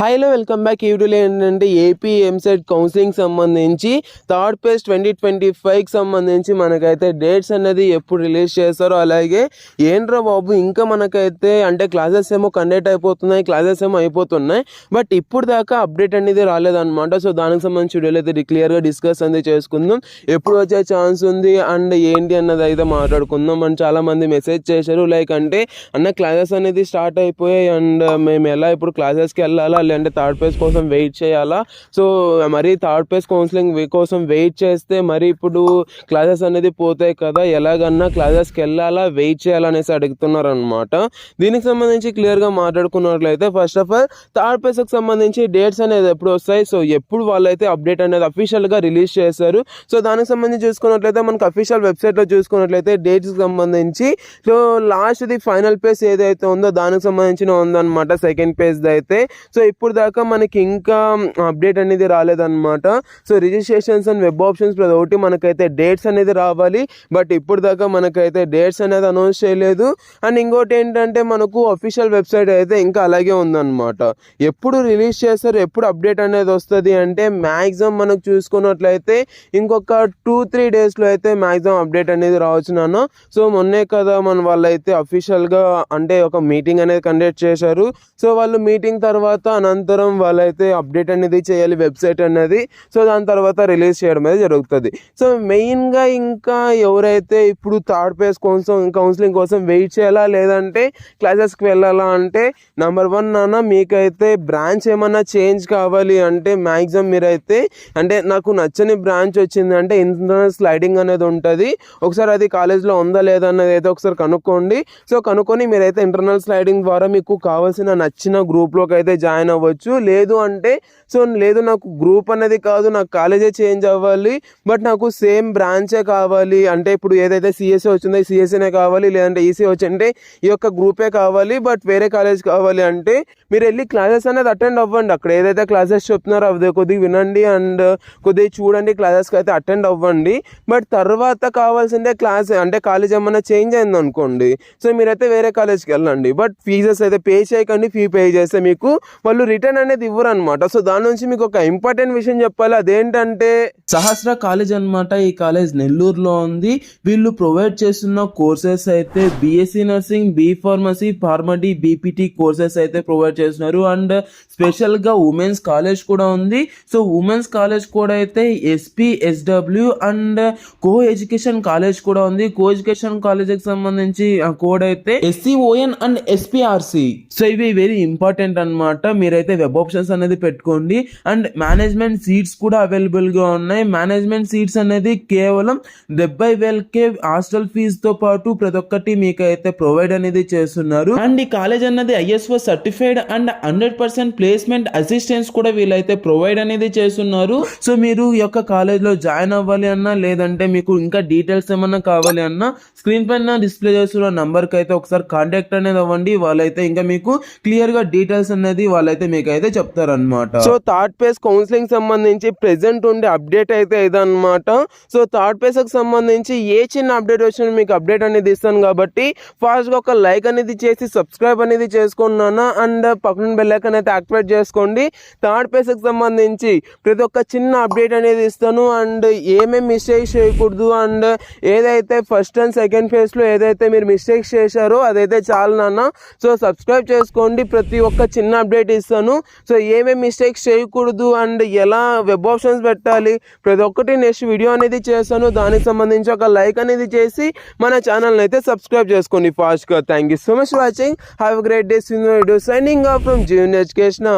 హైలో welcome back. ఈ వీడియోలో ఏంటంటే ఏపీ ఎంసెట్ కౌన్సిలింగ్ సంబంధించి థర్డ్ పేజ్ ట్వంటీ ట్వంటీ ఫైవ్కి సంబంధించి మనకైతే డేట్స్ అనేది ఎప్పుడు రిలీజ్ చేస్తారో అలాగే ఏంట్రా బాబు ఇంకా మనకైతే అంటే క్లాసెస్ ఏమో కండక్ట్ అయిపోతున్నాయి క్లాసెస్ ఏమో అయిపోతున్నాయి బట్ ఇప్పుడు దాకా అప్డేట్ అనేది రాలేదన్నమాట. సో దానికి సంబంధించి వీడియోలో అయితే క్లియర్గా డిస్కస్ అనేది చేసుకుందాం. ఎప్పుడు వచ్చే ఛాన్స్ ఉంది అండ్ ఏంటి అన్నది అయితే మాట్లాడుకుందాం. అని చాలామంది మెసేజ్ చేశారు లైక్ అంటే అన్న క్లాసెస్ అనేది స్టార్ట్ అయిపోయాయి. అండ్ మేము ఎలా ఇప్పుడు క్లాసెస్కి వెళ్ళాలా? అంటే థర్డ్ పేజ్ కోసం వెయిట్ చేయాలా? సో మరి థర్డ్ పేజ్ కౌన్సిలింగ్ కోసం వెయిట్ చేస్తే మరి ఇప్పుడు క్లాసెస్ అనేది పోతాయి కదా? ఎలాగన్నా క్లాసెస్కి వెళ్ళాలా? వెయిట్ చేయాలనేసి అడుగుతున్నారు అనమాట దీనికి సంబంధించి క్లియర్గా మాట్లాడుకున్నట్లయితే ఫస్ట్ ఆఫ్ ఆల్ థర్డ్ పేజ్కి సంబంధించి డేట్స్ అనేది ఎప్పుడు వస్తాయి? సో ఎప్పుడు వాళ్ళైతే అప్డేట్ అనేది అఫీషియల్గా రిలీజ్ చేశారు. సో దానికి సంబంధించి చూసుకున్నట్లయితే మనకు అఫీషియల్ వెబ్సైట్లో చూసుకున్నట్లయితే డేట్స్కి సంబంధించి సో లాస్ట్ది ఫైనల్ పేజ్ ఏదైతే ఉందో దానికి సంబంధించిన ఉందన్నమాట సెకండ్ పేజ్ అయితే. సో ఇప్పుడు దాకా మనకి ఇంకా అప్డేట్ అనేది రాలేదన్నమాట. So registrations and web options ప్రతి ఒకటి మనకైతే డేట్స్ అనేది రావాలి. బట్ ఇప్పుడు దాకా మనకైతే డేట్స్ అనేది అనౌన్స్ చేయలేదు. అండ్ ఇంకోటి ఏంటంటే మనకు అఫీషియల్ వెబ్సైట్ అయితే ఇంకా అలాగే ఉందన్నమాట. ఎప్పుడు రిలీజ్ చేస్తారు ఎప్పుడు అప్డేట్ అనేది వస్తుంది అంటే మ్యాక్సిమం మనకు చూసుకున్నట్లయితే ఇంకొక టూ త్రీ డేస్లో అయితే మ్యాక్సిమం అప్డేట్ అనేది రావచ్చు నాన్న. సో మొన్నే కదా మన వాళ్ళైతే అఫీషియల్గా అంటే ఒక మీటింగ్ అనేది కండక్ట్ చేశారు. సో వాళ్ళు మీటింగ్ తర్వాత అనంతరం వాళ్ళైతే అప్డేట్ అనేది చేయాలి వెబ్సైట్ అనేది. సో దాని తర్వాత రిలీజ్ చేయడం అనేది జరుగుతుంది. సో మెయిన్గా ఇంకా ఎవరైతే ఇప్పుడు థర్డ్ పేస్ కోసం కౌన్సిలింగ్ కోసం వెయిట్ చేయాలా లేదంటే క్లాసెస్కి వెళ్ళాలా అంటే నెంబర్ వన్ నాన్న మీకైతే బ్రాంచ్ ఏమన్నా చేంజ్ కావాలి అంటే మ్యాక్సిమం మీరైతే అంటే నాకు నచ్చని బ్రాంచ్ వచ్చింది అంటే ఇంటర్నల్ స్లైడింగ్ అనేది ఉంటుంది. ఒకసారి అది కాలేజ్లో ఉందా లేదా అన్నది అయితే ఒకసారి కనుక్కోండి. సో కనుక్కొని మీరైతే ఇంటర్నల్ స్లైడింగ్ ద్వారా మీకు కావాల్సిన నచ్చిన గ్రూప్లోకి అయితే జాయిన్ అవ్వచ్చు లేదు అంటే సో లేదు నాకు గ్రూప్ అనేది కాదు నాకు కాలేజే చేంజ్ అవ్వాలి బట్ నాకు సేమ్ బ్రాంచే కావాలి. అంటే ఇప్పుడు ఏదైతే సిఎస్ఏ వచ్చిందో సిఎస్ఏనే కావాలి లేదంటే ఈసీ వచ్చింటే ఈ యొక్క గ్రూపే కావాలి బట్ వేరే కాలేజ్ కావాలి అంటే మీరు వెళ్ళి క్లాసెస్ అనేది అటెండ్ అవ్వండి. అక్కడ ఏదైతే క్లాసెస్ చెప్తున్నారో అది కొద్దిగా వినండి అండ్ కొద్దిగా చూడండి క్లాసెస్కి అయితే అటెండ్ అవ్వండి. బట్ తర్వాత కావాల్సిందే క్లాస్ అంటే కాలేజ్ ఏమైనా చేంజ్ అయింది అనుకోండి సో మీరైతే వేరే కాలేజ్కి వెళ్ళండి. బట్ ఫీజెస్ అయితే పే చేయకండి ఫీ పే చేస్తే మీకు వాళ్ళు రిటర్న్ అనేది ఇవ్వరు అనమాట సో దాని నుంచి మీకు ఒక ఇంపార్టెంట్ విషయం చెప్పాలి? అదేంటంటే సహస్ర కాలేజ్ అన్నమాట ఈ కాలేజ్ నెల్లూరులో ఉంది. వీళ్ళు ప్రొవైడ్ చేస్తున్న కోర్సెస్ అయితే BSc nursing B pharmacy pharm D BPT courses అయితే ప్రొవైడ్ చేస్తున్నారు. అండ్ స్పెషల్గా ఉమెన్స్ కాలేజ్ కూడా ఉంది. సో ఉమెన్స్ కాలేజ్ కూడా అయితే SP SW and co education college కూడా ఉంది. కో ఎడ్యుకేషన్ కాలేజ్కి సంబంధించి కోడ్ అయితే ఎస్సీఓఎన్ అండ్ ఎస్పీఆర్సి సో ఇవి వెరీ ఇంపార్టెంట్ అన్నమాట. మీరైతే వెబ్ ఆప్షన్స్ అనేది పెట్టుకోండి. అండ్ మేనేజ్మెంట్ సీట్స్ కూడా అవైలబుల్గా ఉన్నాయి. మేనేజ్మెంట్ సీట్స్ అనేది కేవలం డెబ్బై వేలకే హాస్టల్ ఫీజు తో పాటు ప్రతి ఒక్కటి మీకు అయితే ప్రొవైడ్ అనేది చేస్తున్నారు. అండ్ ఈ కాలేజ్ అనేది ISO certified and hundred percent placement assistance కూడా వీళ్ళైతే ప్రొవైడ్ అనేది చేస్తున్నారు. సో మీరు ఈ యొక్క కాలేజ్లో జాయిన్ అవ్వాలి అన్నా లేదంటే మీకు ఇంకా డీటెయిల్స్ ఏమన్నా కావాలి అన్నా స్క్రీన్ పైన డిస్ప్లే చేస్తున్న నంబర్కి అయితే ఒకసారి కాంటాక్ట్ అనేది అవ్వండి. వాళ్ళైతే ఇంకా మీకు క్లియర్గా డీటెయిల్స్ అనేది వాళ్ళైతే మీకు అయితే చెప్తారన్నమాట. సో థర్డ్ పేజ్ కౌన్సిలింగ్ సంబంధించి ప్రెసెంట్ ఉండే అప్డేట్ అయితే ఇదన్నమాట. సో థర్డ్ పేజ్కి సంబంధించి ఏ చిన్న అప్డేట్ వచ్చినా మీకు అప్డేట్ అనేది ఇస్తాను కాబట్టి ఫాస్ట్గా ఒక లైక్ అనేది చేసి సబ్స్క్రైబ్ అనేది చేసుకున్నాను అండ్ పక్కన బెల్లైకన్ అయితే యాక్టివేట్ చేసుకోండి. థర్డ్ పేజ్కి సంబంధించి ప్రతి ఒక్క చిన్న అప్డేట్ అనేది ఇస్తాను అండ్ ఏమేమి మిస్టేక్స్ చేయకూడదు అండ్ ఏదైతే ఫస్ట్ అండ్ సెకండ్ ఫేజ్లో ఏదైతే మీరు మిస్టేక్స్ చేశారో అదైతే చాలు నాన్న. సో సబ్స్క్రైబ్ చేసుకోండి. ప్రతి ఒక్క చిన్న అప్డేట్ ఇస్తాను. సో ఏమేమి మిస్టేక్స్ చేయకూడదు అండ్ ఎలా వెబ్ ఆప్షన్స్ పెట్టాలి ప్రతి ఒక్కటి నెక్స్ట్ వీడియో అనేది చేస్తాను. దానికి సంబంధించి ఒక లైక్ అనేది చేసి మన ఛానల్ని అయితే సబ్స్క్రైబ్ చేసుకోండి ఫాస్ట్గా thank you so much watching have great days video signing off from Jeevan education